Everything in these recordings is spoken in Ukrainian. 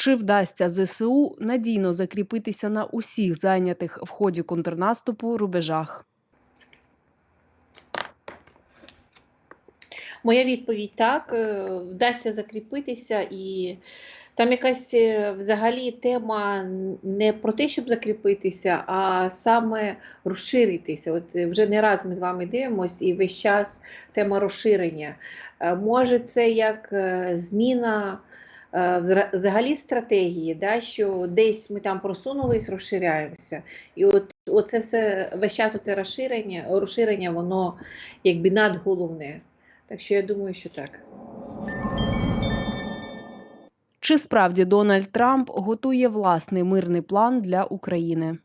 Чи вдасться ЗСУ надійно закріпитися на усіх зайнятих в ході контрнаступу рубежах? Моя відповідь так, е, вдасться закріпитися, і там якась е, взагалі тема не про те, щоб закріпитися, а саме розширитися. От е, вже не раз ми з вами дивимося, і весь час тема розширення. Може, це як зміна взагалі стратегії, да, що десь ми там просунулись, розширяємося. І от оце все весь час оце розширення, розширення, воно якби надголовне. Так що я думаю, що так. Чи справді Дональд Трамп готує власний мирний план для України?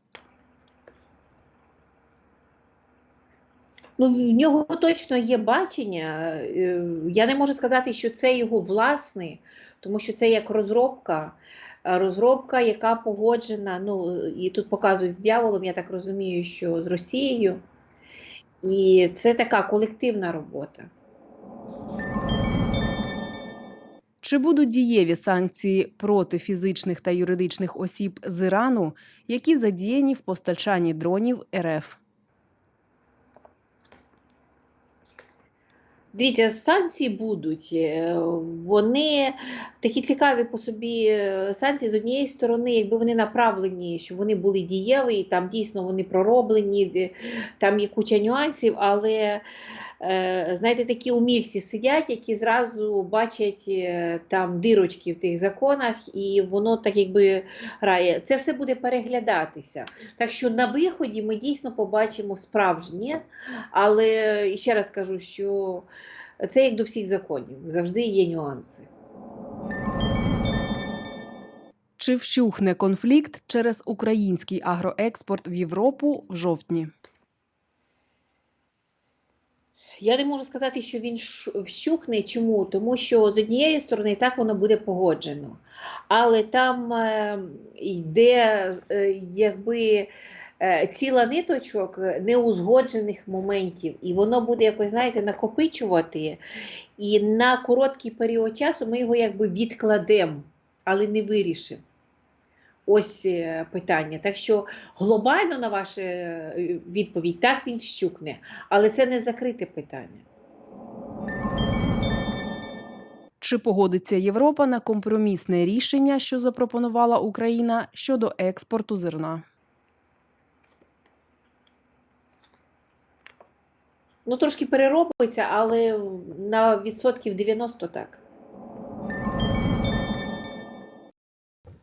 Ну, в нього точно є бачення. Е, Я не можу сказати, що це його власний, тому що це як розробка. Е, Розробка, яка погоджена, ну і тут показують з дьяволом, я так розумію, що з Росією. І це така колективна робота. Чи будуть дієві санкції проти фізичних та юридичних осіб з Ірану, які задіяні в постачанні дронів РФ? Дивіться, санкції будуть. е, Вони такі цікаві по собі е, санкції з однієї сторони, якби вони направлені, щоб вони були дієві, там дійсно вони пророблені, там є куча нюансів, але знаєте, такі умільці сидять, які зразу бачать е, там дирочки в тих законах, і воно так якби грає. Це все буде переглядатися. Так що на виході ми дійсно побачимо справжнє, але ще раз кажу, що це як до всіх законів, завжди є нюанси. Чи вщухне конфлікт через український агроекспорт в Європу в жовтні? Я не можу сказати, що він вщухне. Чому? Тому що з однієї сторони так воно буде погоджено. Але там е, йде е, якби е, ціла ниточок неузгоджених моментів, і воно буде якось, знаєте, накопичувати. І на короткий період часу ми його якби відкладемо, але не вирішимо. Ось е, питання. Так що глобально на вашу відповідь так він щукне, але це не закрите питання. Чи погодиться Європа на компромісне рішення, що запропонувала Україна щодо експорту зерна? Ну, трошки переробиться, але на відсотків 90 так.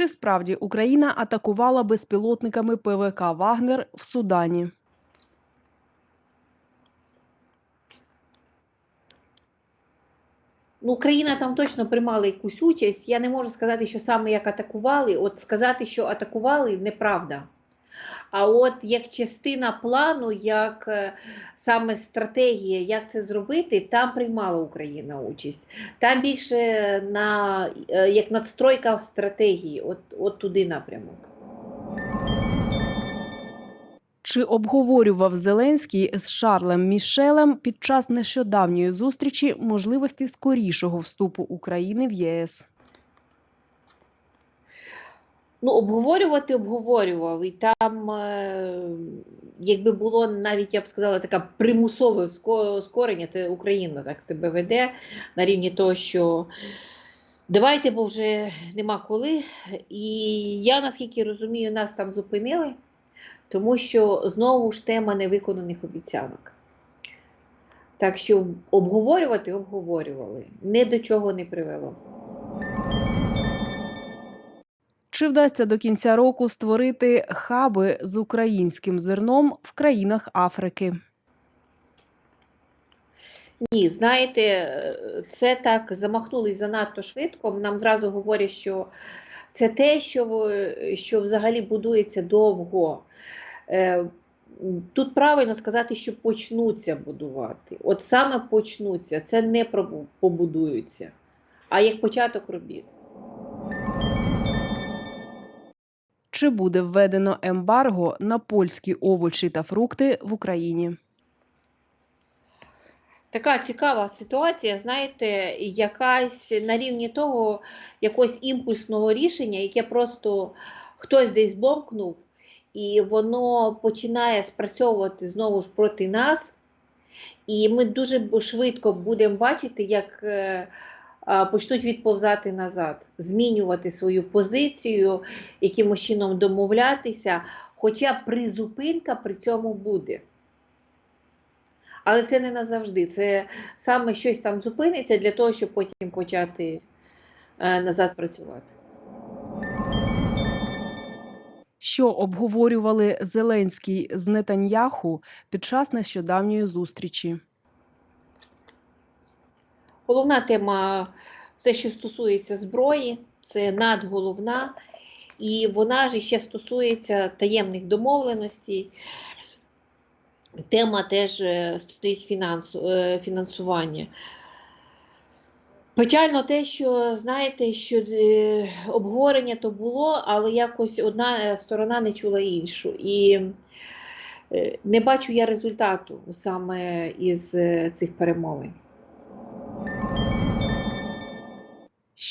Чи справді Україна атакувала безпілотниками ПВК Вагнер в Судані? Ну, Україна там точно приймала якусь участь. Я не можу сказати, що саме як атакували. От сказати, що атакували, неправда. А от як частина плану, як е, саме стратегія, як це зробити, там приймала Україна участь. Там більше на е, як надстройка в стратегії, от, от туди напрямок. Чи обговорював Зеленський з Шарлем Мішелем під час нещодавньої зустрічі можливості скорішого вступу України в ЄС? Ну, обговорювати обговорював. І там, е, якби було навіть, я б сказала, таке примусове ско- скорення, це Україна так себе веде на рівні того, що давайте, бо вже нема коли. І я, наскільки розумію, нас там зупинили, тому що знову ж тема невиконаних обіцянок. Так що обговорювати обговорювали. Ні до чого не привело. Чи вдасться до кінця року створити хаби з українським зерном в країнах Африки? Ні, знаєте, це так замахнулись занадто швидко. Нам зразу говорять, що це те, що, що взагалі будується довго. Е, тут правильно сказати, що почнуться будувати. От саме почнуться, це не побудуються, а як початок робіт. Чи буде введено ембарго на польські овочі та фрукти в Україні? Така цікава ситуація, знаєте, якась на рівні того якогось імпульсного рішення, яке просто хтось десь бомкнув, і воно починає спрацьовувати знову ж проти нас. І ми дуже швидко будемо бачити, як е, почнуть відповзати назад, змінювати свою позицію, якимось чином домовлятися, хоча призупинка при цьому буде. Але це не назавжди. Це саме щось там зупиниться для того, щоб потім почати е, назад працювати. Що обговорювали Зеленський з Нетаньяху під час нещодавньої зустрічі? Головна тема все, що стосується зброї, це надголовна, і вона ж ще стосується таємних домовленостей. Тема теж е, стоїть фінансу, е, фінансування. Печально те, що знаєте, що е, обговорення то було, але якось одна сторона не чула іншу. І не бачу я результату саме із цих перемовин.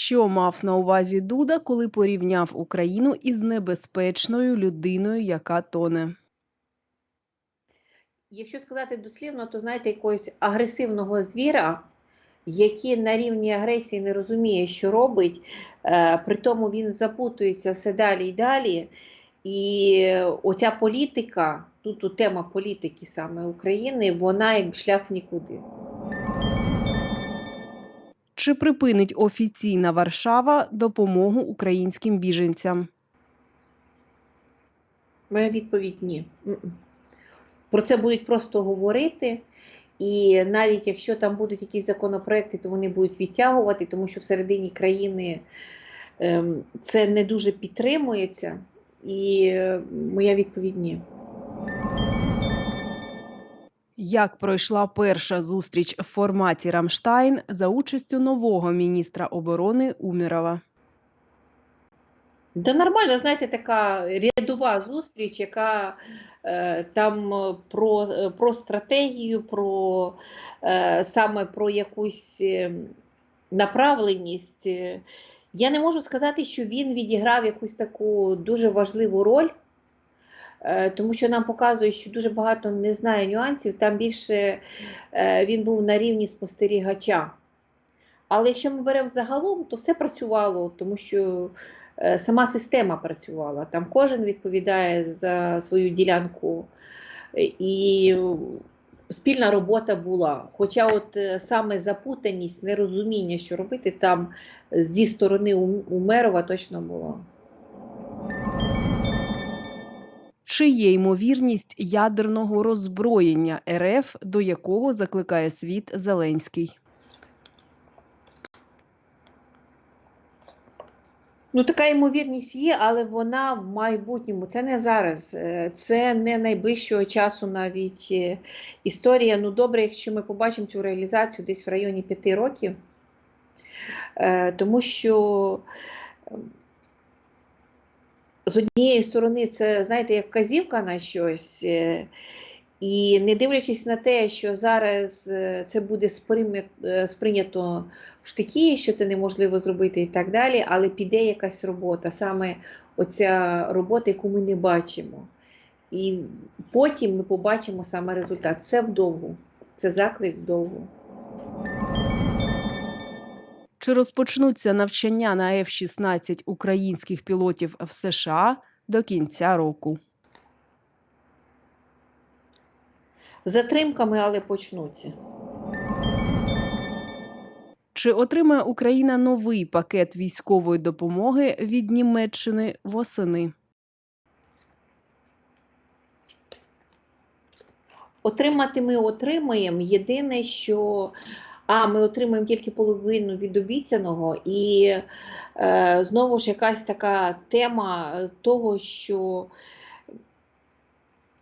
Що мав на увазі Дуда, коли порівняв Україну із небезпечною людиною, яка тоне? Якщо сказати дослівно, то знаєте, якогось агресивного звіра, який на рівні агресії не розуміє, що робить, е, при тому він запутується все далі і далі. І оця політика, тут, тема політики саме України, вона як шлях в нікуди. Чи припинить офіційна Варшава допомогу українським біженцям? Моя відповідь ні. Про це будуть просто говорити. І навіть якщо там будуть якісь законопроекти, то вони будуть відтягувати, тому що всередині країни ем, це не дуже підтримується. І е, моя відповідь ні. Як пройшла перша зустріч в форматі Рамштайн за участю нового міністра оборони Умірова? Да нормально, знаєте, така рядова зустріч, яка е, там е, про, е, про стратегію, про е, саме про якусь е, направленість. Я не можу сказати, що він відіграв якусь таку дуже важливу роль, тому що нам показує, що дуже багато не знає нюансів. Там більше е, він був на рівні спостерігача. Але якщо ми беремо загалом, то все працювало, тому що е, сама система працювала. Там кожен відповідає за свою ділянку, е, і спільна робота була. Хоча, от е, саме запутаність, нерозуміння, що робити, там зі сторони Умерова точно було. Чи є ймовірність ядерного роззброєння РФ, до якого закликає світ Зеленський? Ну, така ймовірність є, але вона в майбутньому. Це не зараз, е, це не найближчого часу навіть е, історія. Ну, добре, якщо ми побачимо цю реалізацію десь в районі п'яти років, Е, тому що е, з однієї сторони це, знаєте, як вказівка на щось. е, І не дивлячись на те, що зараз е, це буде е, сприйнято в штики, що це неможливо зробити і так далі, але піде якась робота, саме оця робота, яку ми не бачимо. І потім ми побачимо саме результат. Це вдовгу, це заклик вдовгу. Чи розпочнуться навчання на F-16 українських пілотів в США до кінця року? Затримками, але почнуться. Чи отримає Україна новий пакет військової допомоги від Німеччини восени? Отримати ми отримаємо. Єдине, що а, ми отримаємо тільки половину від обіцяного, і е, знову ж якась така тема того, що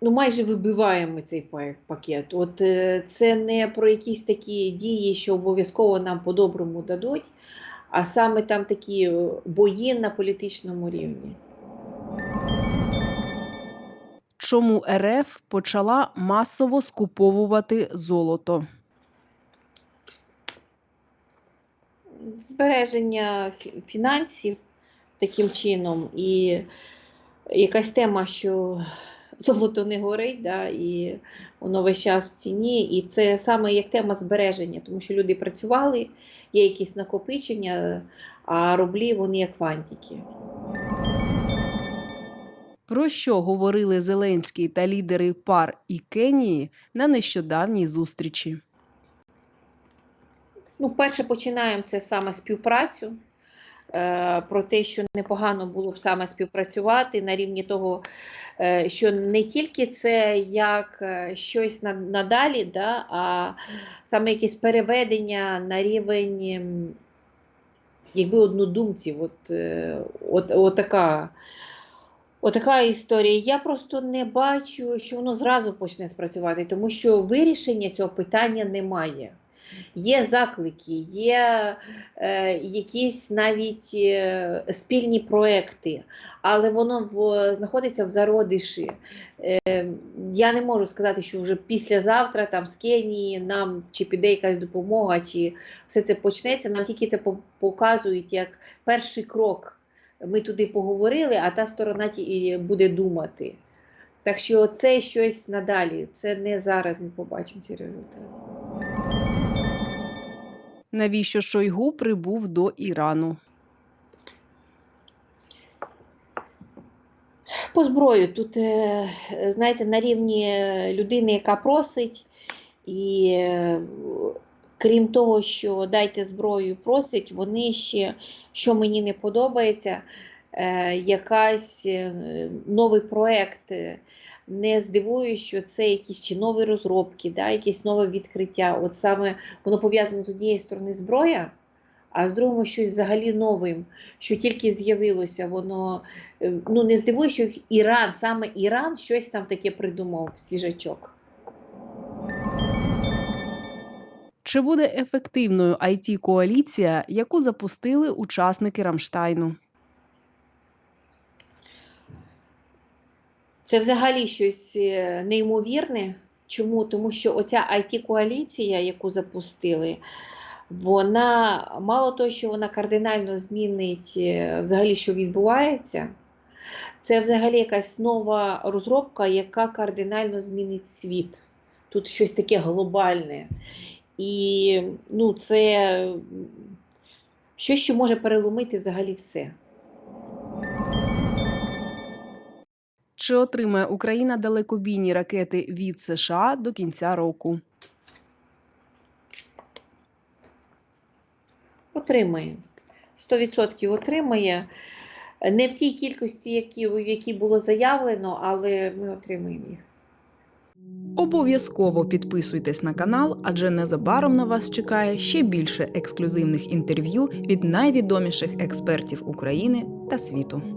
ну, майже вибиваємо цей пакет. От е, це не про якісь такі дії, що обов'язково нам по-доброму дадуть, а саме там такі е, бої на політичному рівні. Чому РФ почала масово скуповувати золото? Збереження фінансів таким чином, і якась тема, що золото не горить, да, і воно весь час в ціні. І це саме як тема збереження, тому що люди працювали, є якісь накопичення, а рублі вони як фантики. Про що говорили Зеленський та лідери ПАР і Кенії на нещодавній зустрічі? Ну, перше, починаємо це саме співпрацю. Е, про те, що непогано було б саме співпрацювати на рівні того, е, що не тільки це як е, щось на- надалі, да, а саме якесь переведення на рівень якби однодумців. От, от, от така. Отака історія. Я просто не бачу, що воно зразу почне спрацювати, тому що вирішення цього питання немає. Є заклики, є е, якісь навіть е, спільні проекти, але воно знаходиться в зародиші. Е, я не можу сказати, що вже післязавтра там з Кенії нам чи піде якась допомога, чи все це почнеться. Нам тільки це показують як перший крок. Ми туди поговорили, а та сторона буде думати. Так що це щось надалі. Це не зараз ми побачимо ці результати. Навіщо Шойгу прибув до Ірану? По зброю тут, е, знаєте, на рівні людини, яка просить, і е, крім того, що дайте зброю просить, вони ще, що мені не подобається, е, якась новий проект. Не здивує, що це якісь чи нові розробки, да, якесь нове відкриття. От саме воно пов'язано з однієї сторони зброя, а з другого щось взагалі новим, що тільки з'явилося, воно Е, ну не здивує, що Іран, саме Іран, щось там таке придумав свіжачок. Чи буде ефективною it коаліція яку запустили учасники Рамштайну? Це взагалі щось е, неймовірне. Чому? Тому що оця IT-коаліція, яку запустили, вона мало того, що вона кардинально змінить е, взагалі, що відбувається. Це взагалі якась нова розробка, яка кардинально змінить світ. Тут щось таке глобальне. І ну, це щось, що може переломити взагалі все. Чи отримає Україна далекобійні ракети від США до кінця року? Отримає. 100% отримає. Не в тій кількості, які, в якій було заявлено, але ми отримаємо їх. Обов'язково підписуйтесь на канал, адже незабаром на вас чекає ще більше ексклюзивних інтерв'ю від найвідоміших експертів України та світу.